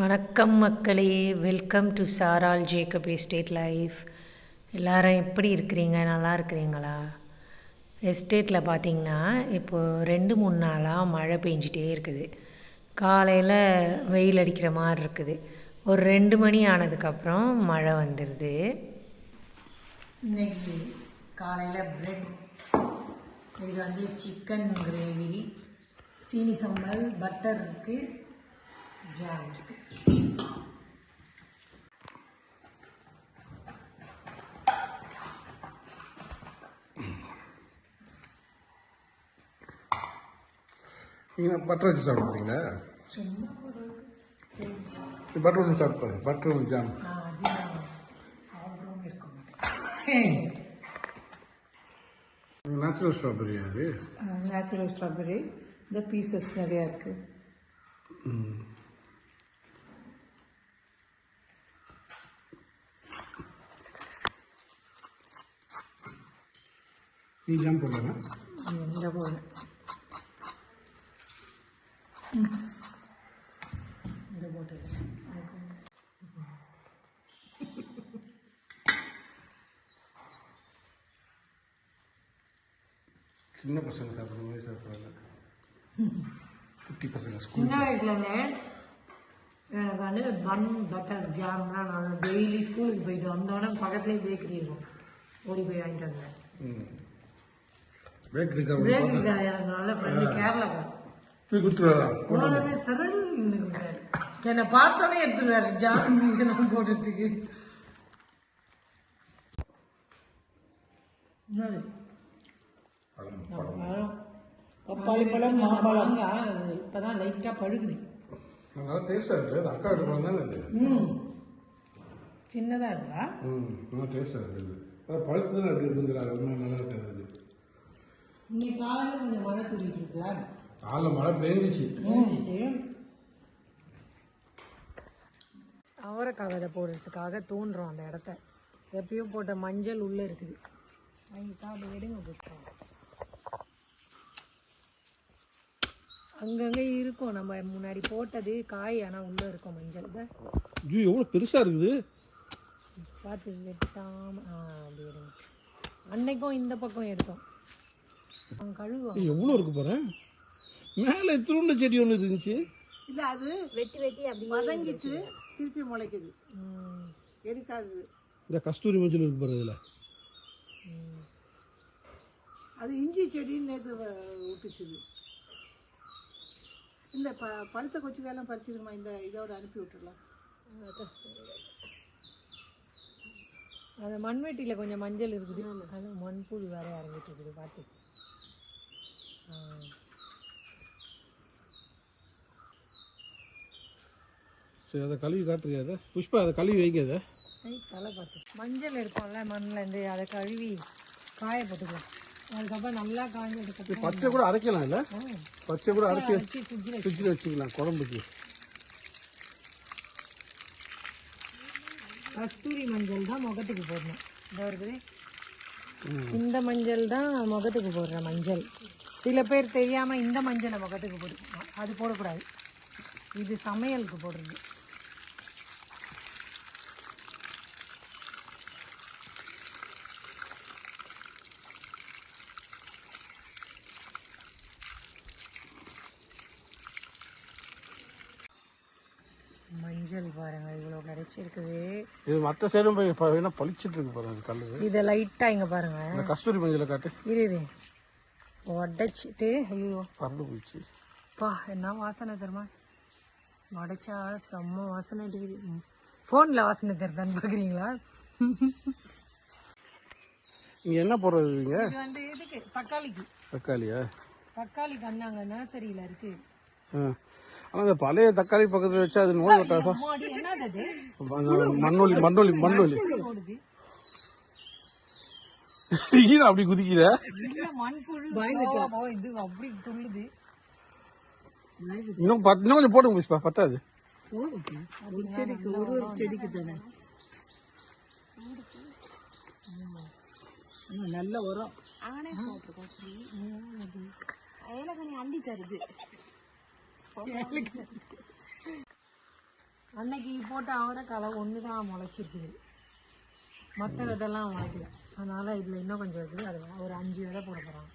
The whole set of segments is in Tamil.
வணக்கம் மக்களே. Welcome to Saral Jacob estate life எல்லாரும் எப்படி இருக்கிறீங்க? நல்லா இருக்கிறீங்களா? எஸ்டேட்டில் பார்த்தீங்கன்னா இப்போது ரெண்டு மூணு நாளாக மழை பெஞ்சிட்டே இருக்குது. காலையில் வெயில் அடிக்கிற மாதிரி இருக்குது. ஒரு ரெண்டு மணி ஆனதுக்கப்புறம் மழை வந்துடுது இன்னைக்கு காலையில் பிரெட் இது வந்து சிக்கன் கிரேவி சீனி சம்பல் பட்டர் இருக்குது நீங்கள் பட்டர் வச்சு சாப்பிடுறீங்களா? பட்டர் ஒன்று சாப்பிட்டாரு பட்டர் ஒன்று ஜாம். நேச்சுரல் ஸ்ட்ராபெரி அது. நேச்சுரல் ஸ்ட்ராபெரி இந்த பீசஸ் நிறையா இருக்குது நீ ஜாம் போடலாமா இந்த போல இந்த போட்டு சின்ன பசங்க சாப்பிட்ற மாதிரி சாப்பிட்றாங்க குட்டி பசங்க ஸ்கூல் சின்ன வயசுலேருந்தே எனக்கு வந்து பன் பட்டர் ஜாம்லாம் நான் டெய்லி ஸ்கூலுக்கு போயிட்டு வந்தோடனே பக்கத்துலேயே பேக்கரி இருக்கும் ஓடி போய் வாங்கிட்டு வந்தேன் பேக்கரிக்கு பேக்கரி எனக்கு நல்ல ஃப்ரெண்டு கேரளாக்கார் போய் கொடுத்துருவாரா? போனோடனே சரண் நின்னுக்கிட்டாரு. என்னை பார்த்தோன்னே எடுத்துருவாரு ஜாம் நான் போடுறதுக்கு? பப்பாளி பழம் மாம்பழம். இப்பதான் லைட்டா பழுகுது. நல்லா டேஸ்டாக இருக்குது அது அக்கா வீட்டு பழம் தானே அது சின்னதா இருக்கா? ம் நல்லா டேஸ்டாக இருக்குது ஆனால் பழுத்து தானே அப்படி நல்லா இருக்காது அது. இன்னைக்கு காலையில கொஞ்சம் மழை தூரிட்டு இருக்குல்ல காலைல மழை பெஞ்சிச்சு அவரைக்காய் விதை போடுறதுக்காக தூண்டுறோம் அந்த இடத்த. எப்பயும் போட்ட மஞ்சள் உள்ளே இருக்குது. அப்படி எடுங்க போட்டுருவோம் அங்கங்கே இருக்கும். நம்ம முன்னாடி போட்டது காய் ஆனால் உள்ளே இருக்கும் மஞ்சள். இதை ஐயோ எவ்வளோ பெருசாக இருக்குது. பார்த்து வெட்டாம ஆ அப்படி எடுங்க. அன்னைக்கும் இந்த பக்கம் எடுத்தோம். எவ்வளோ இருக்கு பாரு? மேலே திருண்ட செடி ஒன்று இருந்துச்சு? இல்லை அது வெட்டி வெட்டி அப்படி வதங்கிட்டு திருப்பி முளைக்குது. ம், எடுக்காது இந்த கஸ்தூரி மஞ்சள் இருக்கு பாரு இதில். அது இஞ்சி செடின்னு நேற்று விட்டுச்சுது இந்த ப பழுத்த கொச்சிக்காயெல்லாம் பறிச்சிருமா இந்த இதோட அனுப்பி விட்டுறலாம். அது மண்வெட்டியில் கொஞ்சம் மஞ்சள் இருக்குது. அது மண்புழு வேற இறங்கிட்டு இருக்குது பார்த்து. சரி அதை கழுவி காட்டுறியா அதை புஷ்பா அதை கழுவி வைங்க அதை தலை பார்த்து மஞ்சள் எடுப்போம்ல மண்ணில் இருந்து அதை கழுவி காய போட்டுக்கலாம் அதுக்கப்புறம் நல்லா காஞ்சதுக்கப்புறம் பச்சை கூட அரைக்கலாம் இல்லை? பச்சை கூட அரைச்சி ஃப்ரிட்ஜில் வச்சுக்கலாம் குழம்புக்கு. கஸ்தூரி மஞ்சள் தான் முகத்துக்கு போடணும். இதோ. இருக்குது இந்த மஞ்சள் தான் முகத்துக்கு போடுற மஞ்சள். சில பேர் தெரியாமல் இந்த மஞ்சளை முகத்துக்கு போடுவோம் அது போடக்கூடாது. இது சமையலுக்கு போடுறது மஞ்சள் பாருங்க இவ்வளோ கிடைச்சிருக்குது இது மற்ற சைடும் போய் வேணா பளிச்சிட்டு இருக்கு பாருங்க கல் இதை லைட்டாக இங்கே பாருங்க. இந்த கஸ்தூரி மஞ்சளை காட்டு. இரு இரு. உடச்சிட்டு ஐயோ. பறந்து போயிடுச்சு. பா என்ன வாசனை தெரியுமா? உடைச்சா செம்ம வாசனை அடிக்குது ஃபோனில் வாசனை தெரியுதான்னு பார்க்குறீங்களா நீங்கள் என்ன போடுறது இங்க இது வந்து இதுக்கு தக்காளிக்கு. தக்காளியா? தக்காளி கண்ணாங்க நர்சரியில் இருக்கு. ஆ. ஆனால் இந்த பழைய தக்காளி பக்கத்தில் வச்சா அது நோய் விட்டாதா மண்ணொலி மண்ணொலி மண்ணொலி. ஈரா அப்படி குதிக்கிற? இன்னும் பத்து இன்னும் கொஞ்சம் போடுங்க புஷ்பா பத்தாது. ஒரு செடிக்கு ஒரு ஒரு செடிக்கு தானே நல்ல உரம் ஆனே ஏலக்கனி அண்டி தருது. அன்னைக்கு போட்ட அவரைக்காலை ஒன்று தான் முளைச்சிருக்குது. மற்ற இதெல்லாம் முளைக்கல. அதனால் இதில் இன்னும் கொஞ்சம் இருக்குது. அது ஒரு அஞ்சு விதை போட போகிறாங்க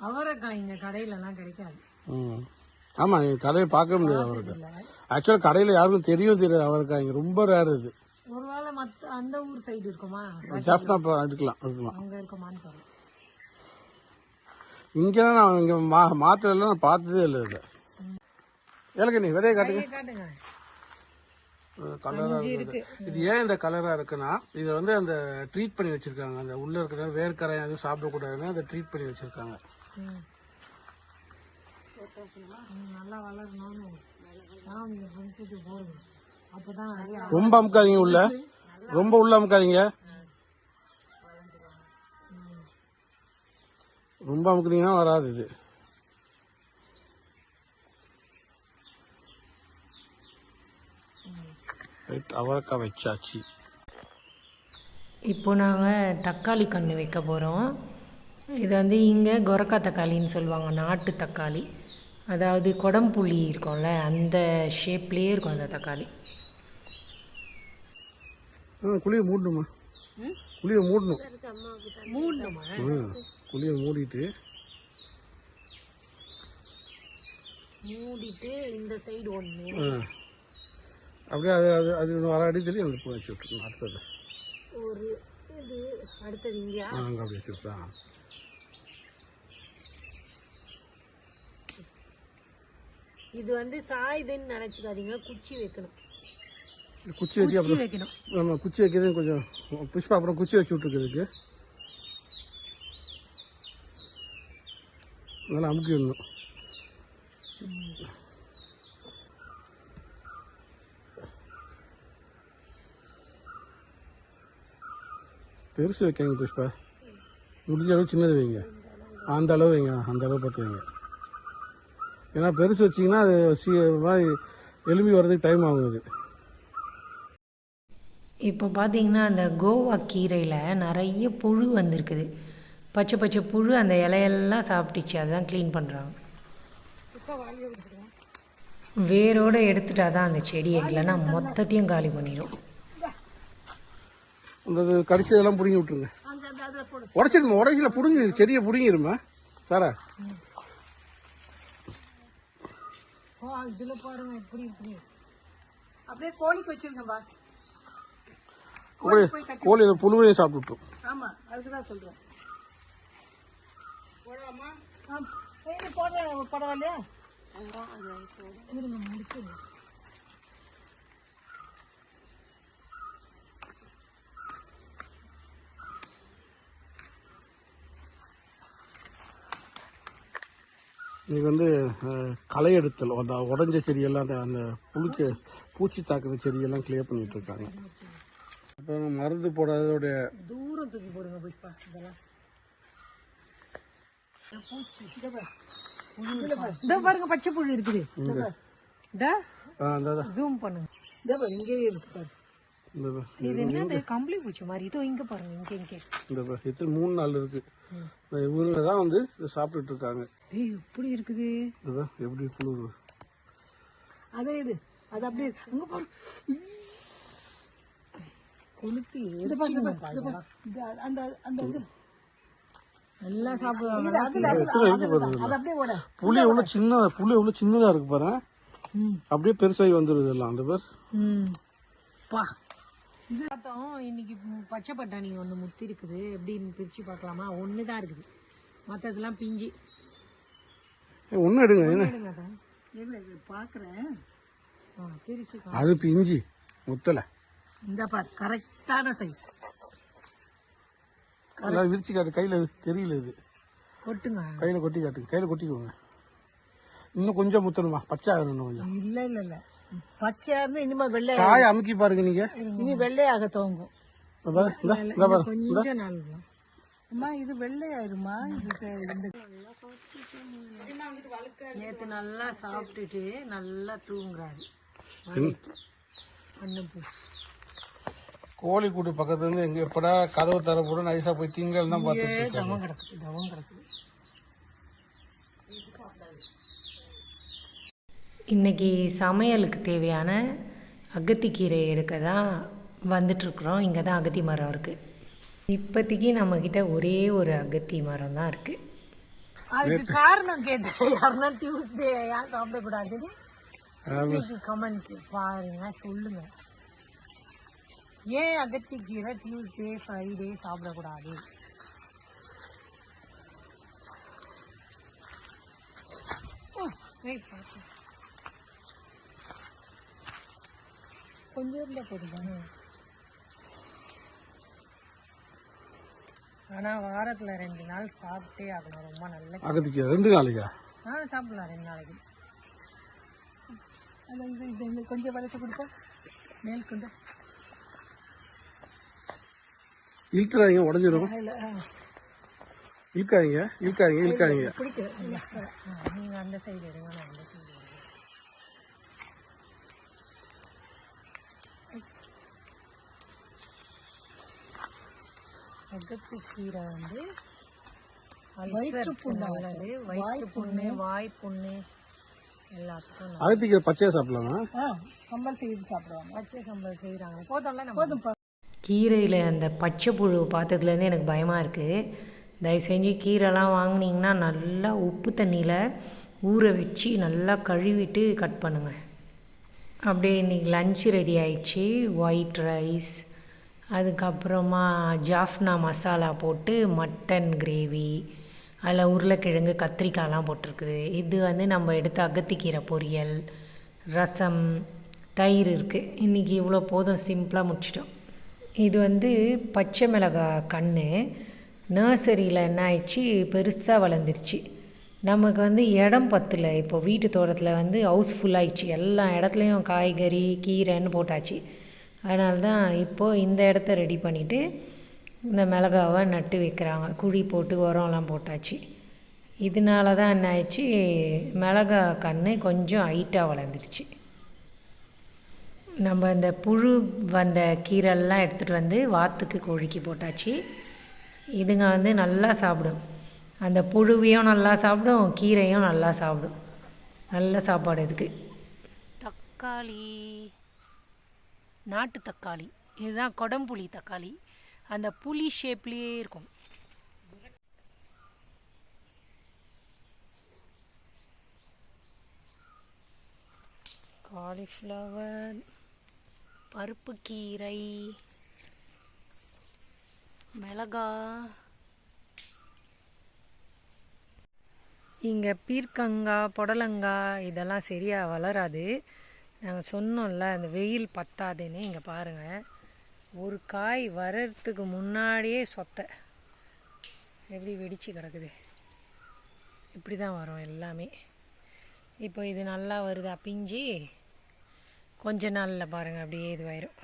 அவரைக்காய் இங்கே கடையிலலாம் கிடைக்காது. ம். ஆமாம் எங்கள் கடையை பார்க்க முடியாது அவருக்கு ஆக்சுவலாக கடையில் யாருக்கும் தெரியவும் தெரியாது அவருக்கு இங்கே. ரொம்ப ரேர் இது. ஒருவேளை மற்ற அந்த ஊர் சைடு இருக்குமா? இப்போ இருக்கலாம் இருக்கலாம். அங்கே இருக்குமான்னு தெரியல. இங்கெல்லாம் நான் இங்கே மா மாத்திரையெல்லாம் நான் பார்த்ததே இல்லை இதை. எனக்கு நீ விதையை காட்டுங்க. கலராக இருக்குது. இருக்கு. இது ஏன் இந்த கலராக இருக்குன்னா இதை வந்து அந்த ட்ரீட் பண்ணி வச்சுருக்காங்க. அந்த உள்ளே இருக்கிற வேர்க்கரை எதுவும் சாப்பிடக்கூடாதுன்னு அதை ட்ரீட் பண்ணி வச்சுருக்காங்க. ரொம்ப அமுக்காதீங்க உள்ள. ரொம்ப உள்ள அமுக்காதீங்க. ரொம்ப அமுக்குனீங்கன்னா வராது இது. ரைட் அவரைக்காய் வச்சாச்சு. இப்போ நாங்கள் தக்காளி கன்று வைக்க போகிறோம் இது வந்து இங்கே கொரக்கா தக்காளின்னு சொல்லுவாங்க நாட்டு தக்காளி. அதாவது குடம்புளி இருக்கும்ல அந்த ஷேப்லேயே இருக்கும் அந்த தக்காளி. ஆ குழியை மூடணுமா? குழியை மூடணும். மூடணுமா? குழியை மூடிட்டு. மூடிட்டு இந்த சைடு ஒன்று அப்படியே அது அது அது இன்னும் வர அடி சொல்லி அந்த பூ வச்சு விட்டுருணும் அடுத்தது. ஒரு இது அடுத்தது அங்கே அப்படி வச்சுருக்கேன் இது வந்து சாயுதுன்னு நினச்சிக்காதீங்க குச்சி வைக்கணும். குச்சி வச்சு குச்சி வைக்கணும். நம்ம குச்சி வைக்கிறது கொஞ்சம் புஷ்பா அப்புறம் குச்சி வச்சு விட்ருக்குதுக்கு நல்லா அமுக்கி விடணும். பெருசு வைக்காங்க புஷ்பா. முடிஞ்ச அளவு சின்னது வைங்க. அந்த அளவு வைங்க அந்த அளவு பார்த்து வைங்க. ஏன்னா பெருசு வச்சிங்கன்னா அது சீ மாதிரி எலும்பி வர்றதுக்கு டைம் ஆகும் அது இப்போ பார்த்தீங்கன்னா அந்த கோவா கீரையில் நிறைய புழு வந்திருக்குது. பச்சை பச்சை புழு அந்த இலையெல்லாம் சாப்பிட்டுச்சு அதுதான் க்ளீன் பண்ணுறாங்க வேரோடு எடுத்துட்டா தான் அந்த செடியை இல்லைன்னா மொத்தத்தையும் காலி பண்ணிடும் அந்த இது கடிச்சதெல்லாம் பிடுங்கி விட்டுருங்க. உடச்சிடுமா? உடச்சில பிடுங்கி செடியை பிடுங்கிருமா? சாரா? அப்படியே கோழிக்கு வச்சிருங்கப்பா. கோழி கோழி அதை புழுவையும் சாப்பிட்டு விட்டுரும். ஆமா அதுக்கு தான் சொல்றேன். போடலாமா? போடுற பரவாயில்லையா? இன்னைக்கு வந்து களை எடுத்தல் அந்த உடஞ்ச செடியெல்லாம் அந்த அந்த புளிச்ச பூச்சி தாக்குற செடியெல்லாம் கிளியர் பண்ணிட்டு இருக்காங்க அப்புறம் மருந்து போடாதோடைய தூரம் தூக்கி போடுங்க புஷ்பா இதெல்லாம். பூச்சி இதோ பாருங்க பச்சை புழு இருக்குது. இதா ஆ, அந்த அந்த- ஜூம் பண்ணுங்க. இதோ பாரு, இங்கேயே இருக்கு பாரு. இந்த பா- இது என்ன கம்பளி பூச்சி மாதிரி. இதோ இங்க பாருங்க இங்க இங்க. இந்த மூணு நாள் இருக்கு. இவங்க தான் வந்து இதை சாப்பிட்டுட்டு இருக்காங்க. ஏய் எப்படி இருக்குது. எப்படி புழு அதே இது. அது அப்படியே அங்க பாரு. கொளுத்தி அந்த அந்த இது. நல்லா சாப்பிடுவாங்க. புளி எவ்வளோ சின்னதா புளி எவ்வளோ சின்னதா இருக்கு பாரு. ம். அப்படியே பெருசாகி வந்துடுது எல்லாம் அந்த பேர். ம். பா. இது பார்த்தோம் இன்னைக்கு பச்சை பட்டாணி ஒன்று முத்தி இருக்குது எப்படின்னு பிரித்து பார்க்கலாமா? ஒன்று தான் இருக்குது. மற்றதெல்லாம் பிஞ்சு. ஒன்றும் எடுங்க என்ன? பிரிச்சு அது பிஞ்சு முத்தலை. இந்த கரெக்டான சைஸ் அதெல்லாம் விரிச்சு காட்டு கையில் தெரியல இது. கொட்டுங்க. கையில் கொட்டி காட்டுங்க கையில் கொட்டிக்கோங்க. இன்னும் கொஞ்சம் முத்தணுமா? பச்சை ஆகணும் இன்னும் கொஞ்சம். இல்ல இல்ல இல்ல. பச்சையா இருந்து இனிமே வெள்ளை காய அமுக்கி பாருங்க நீங்க. இனி வெள்ளையாக துவங்கும் கொஞ்சம் நாள். அம்மா இது வெள்ளையாயிருமா? இது இந்த நேத்து நல்லா சாப்பிட்டுட்டு நல்லா தூங்குறாரு. அண்ணன் பூச்சி. கோழி கூட்டு பக்கத்துல இருந்து எங்க எப்படா கதவு தர போட நைஸா போய் திங்கள் தான் பார்த்துட்டு தவம் கிடக்குது தவம் கிடக்குது. இன்றைக்கி சமையலுக்கு தேவையான அகத்திக்கீரை எடுக்க தான் வந்துட்ருக்குறோம் இங்கே தான் அகத்தி மரம் இருக்குது இப்போதைக்கு நம்மக்கிட்ட ஒரே ஒரு அகத்தி மரம் தான் இருக்குது அதுக்கு காரணம் கேட்டேன். யாருன்னா டியூஸ்டே ஏன் சாப்பிடக்கூடாதுன்னு. கமெண்ட் பாருங்க சொல்லுங்க. ஏன் அகத்திக்கீரை டியூஸ்டே ஃப்ரைடே சாப்பிடக்கூடாது? கொஞ்சம் இருந்தால் போதும் ஆனால் வாரத்தில் ரெண்டு நாள் சாப்பிட்டே ஆகணும். ரொம்ப நல்ல அகத்திக்கு ரெண்டு நாளைக்கா? ஆ சாப்பிடலாம். ரெண்டு நாளைக்கு. அது இது இது இந்த கொஞ்சம் வளைச்சு கொடுப்பா மேல் கொண்டு. இழுத்துறாங்க உடஞ்சிரும். இல்லை இழுக்காதீங்க இழுக்காதீங்க இழுக்காதீங்க. பிடிக்கும் நீங்கள் அந்த சைடு எடுங்க நான் அந்த சைடு அகத்து கீரை வந்து வயிற்று புண்ணு நல்லது வயிற்று புண்ணு வாய் புண்ணு எல்லாத்துக்கும். அகத்திக்கீரை பச்சையாக சாப்பிடலாமா? கம்பல் செய்து சாப்பிடுவாங்க. பச்சை சம்பல் செய்கிறாங்க போதும்ல போதும் கீரையில் அந்த பச்சை புழு பார்த்ததுலேருந்து எனக்கு பயமாக இருக்குது தயவு செஞ்சு கீரைலாம் வாங்குனீங்கன்னா நல்லா உப்பு தண்ணியில் ஊற வச்சு நல்லா கழுவிட்டு கட் பண்ணுங்கள் அப்படியே இன்றைக்கி லஞ்ச் ரெடி ஆயிடுச்சு. ஒயிட் ரைஸ் அதுக்கப்புறமா ஜாஃப்னா மசாலா போட்டு மட்டன் கிரேவி அதில் உருளைக்கிழங்கு கத்திரிக்காய்லாம் போட்டிருக்குது. இது வந்து நம்ம எடுத்த அகத்திக்கீரை பொரியல் ரசம் தயிர் இருக்குது இன்றைக்கி இவ்வளோ போதும் சிம்பிளாக முடிச்சிட்டோம். இது வந்து பச்சை மிளகாய் கன்று நர்சரியில் என்ன ஆயிடுச்சு? பெருசாக வளர்ந்துருச்சு. நமக்கு வந்து இடம் பத்தில். இப்போ வீட்டு தோட்டத்தில் வந்து ஹவுஸ்ஃபுல்லாகிடுச்சு எல்லா இடத்துலையும் காய்கறி கீரைன்னு போட்டாச்சு. அதனால தான் இப்போது இந்த இடத்த ரெடி பண்ணிவிட்டு இந்த மிளகாவை நட்டு வைக்கிறாங்க. குழி போட்டு உரம்லாம் போட்டாச்சு. இதனால தான் என்ன ஆயிடுச்சு? மிளகா கன்று கொஞ்சம் ஹைட்டாக வளர்ந்துருச்சு. நம்ம இந்த புழு வந்த கீரைலாம் எடுத்துகிட்டு வந்து வாத்துக்கு கோழிக்கு போட்டாச்சு. இதுங்க வந்து நல்லா சாப்பிடும். அந்த புழுவையும் நல்லா சாப்பிடும் கீரையும் நல்லா சாப்பிடும். நல்ல சாப்பாடு இதுக்கு. தக்காளி. நாட்டு தக்காளி. இதுதான் கொடம்புளி தக்காளி. அந்த புளி ஷேப்லேயே இருக்கும். காலிஃப்ளவர் பருப்பு கீரை மிளகா. இங்கே பீர்க்கங்காய் புடலங்காய் இதெல்லாம் சரியாக வளராது. நாங்கள் சொன்னோம்ல அந்த வெயில் பத்தாதுன்னு இங்கே பாருங்கள் ஒரு காய் வர்றதுக்கு முன்னாடியே சொத்தை. எப்படி வெடிச்சு கிடக்குது? இப்படி தான் வரும் எல்லாமே. இப்போ இது நல்லா வருதா? பிஞ்சு. கொஞ்ச நாளில் பாருங்கள் அப்படியே இதுவாயிரும்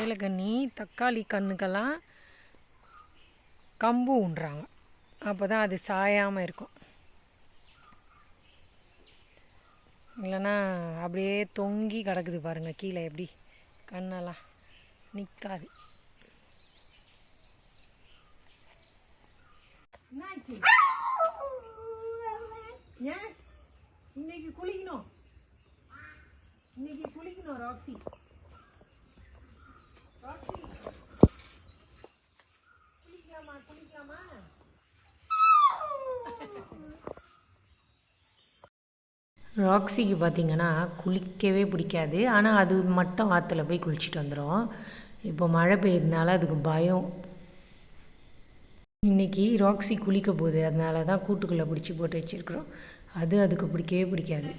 ஏலக்கண்ணி தக்காளி கண்ணுக்கெல்லாம் கம்பு உண்றாங்க அப்போ தான் அது சாயாமல் இருக்கும். இல்லைன்னா அப்படியே தொங்கி கிடக்குது பாருங்கள் கீழே எப்படி? கண்ணெல்லாம் நிற்காது ஏன்? இன்னைக்கு குளிக்கணும். இன்னைக்கு குளிக்கணும் ராக்ஸி. ராக்ஸி. குளிக்கலாமா குளிக்கலாமா? ராக்ஸிக்கு பார்த்திங்கன்னா குளிக்கவே பிடிக்காது. ஆனால் அது மட்டும் ஆற்றுல போய் குளிச்சுட்டு வந்துடும் இப்போ மழை பெய்யறதுனால அதுக்கு பயம். இன்றைக்கி ராக்ஸி குளிக்க போகுது. அதனால தான் கூட்டுக்குள்ளே பிடிச்சி போட்டு வச்சுருக்குறோம். அது அதுக்கு பிடிக்கவே பிடிக்காது.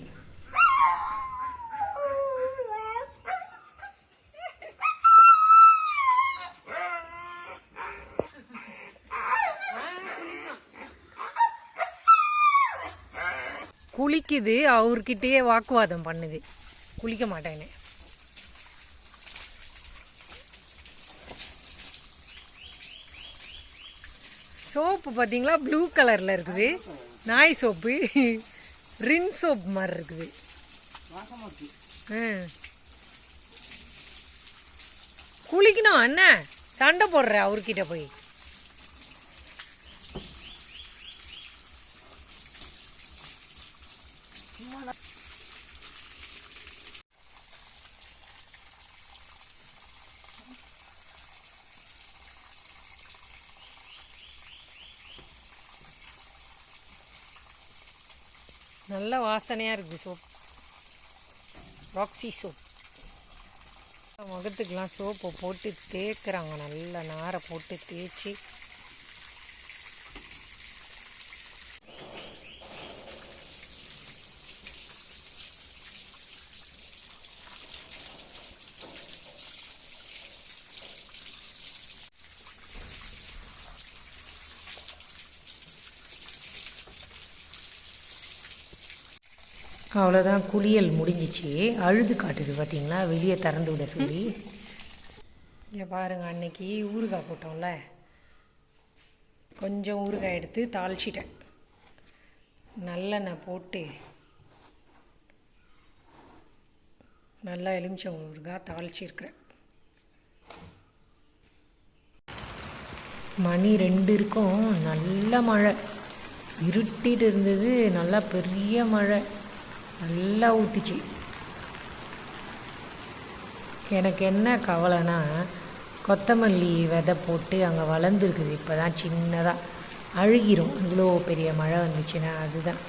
குளிக்குது அவர்கிட்டயே வாக்குவாதம் பண்ணுது. குளிக்க மாட்டேன்னு. சோப்பு பார்த்தீங்களா ப்ளூ கலரில் இருக்குது. நாய் சோப்பு. ரின் சோப் மாதிரி இருக்குது. குளிக்கணும் என்ன சண்டை போடுற அவர்கிட்ட போய். நல்ல வாசனையாக இருக்குது சோப். Roxy soap. முகத்துக்கெலாம் சோப்பை போட்டு தேய்க்கிறாங்க. நல்ல நாரை போட்டு தேய்ச்சி அவ்வளோதான் குளியல் முடிஞ்சிச்சு. அழுது காட்டுது பார்த்தீங்களா வெளியே திறந்து விட சொல்லி. இங்கே பாருங்க அன்னைக்கு ஊறுகாய் போட்டோம்ல. கொஞ்சம் ஊறுகாய் எடுத்து தாளிச்சிட்டேன். நல்லெண்ணெய் போட்டு நல்லா எலுமிச்சம் ஊறுகாய் தாளிச்சிருக்கிறேன். மணி ரெண்டு இருக்கும். நல்ல மழை. இருட்டிட்டு இருந்தது. நல்லா பெரிய மழை. நல்லா ஊற்றிச்சு எனக்கு என்ன கவலைனா கொத்தமல்லி விதை போட்டு அங்கே வளர்ந்துருக்குது. இப்போ தான் சின்னதாக அழுகிரும். இவ்வளோ பெரிய மழை வந்துச்சுன்னா அதுதான்.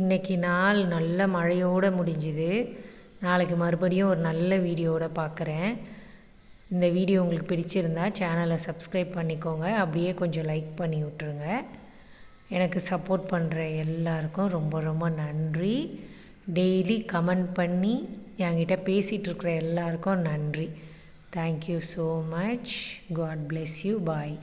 இன்றைக்கி நாள் நல்ல மழையோடு முடிஞ்சுது. நாளைக்கு மறுபடியும் ஒரு நல்ல வீடியோவோட பார்க்குறேன் இந்த வீடியோ உங்களுக்கு பிடிச்சிருந்தா சேனலை சப்ஸ்கிரைப் பண்ணிக்கோங்க. அப்படியே கொஞ்சம் லைக் பண்ணி விட்ருங்க எனக்கு சப்போர்ட் பண்ணுற எல்லாருக்கும் ரொம்ப ரொம்ப நன்றி. டெய்லி கமெண்ட் பண்ணி என்கிட்ட பேசிகிட்டு இருக்கிற எல்லாருக்கும் நன்றி. Thank you so much God bless you bye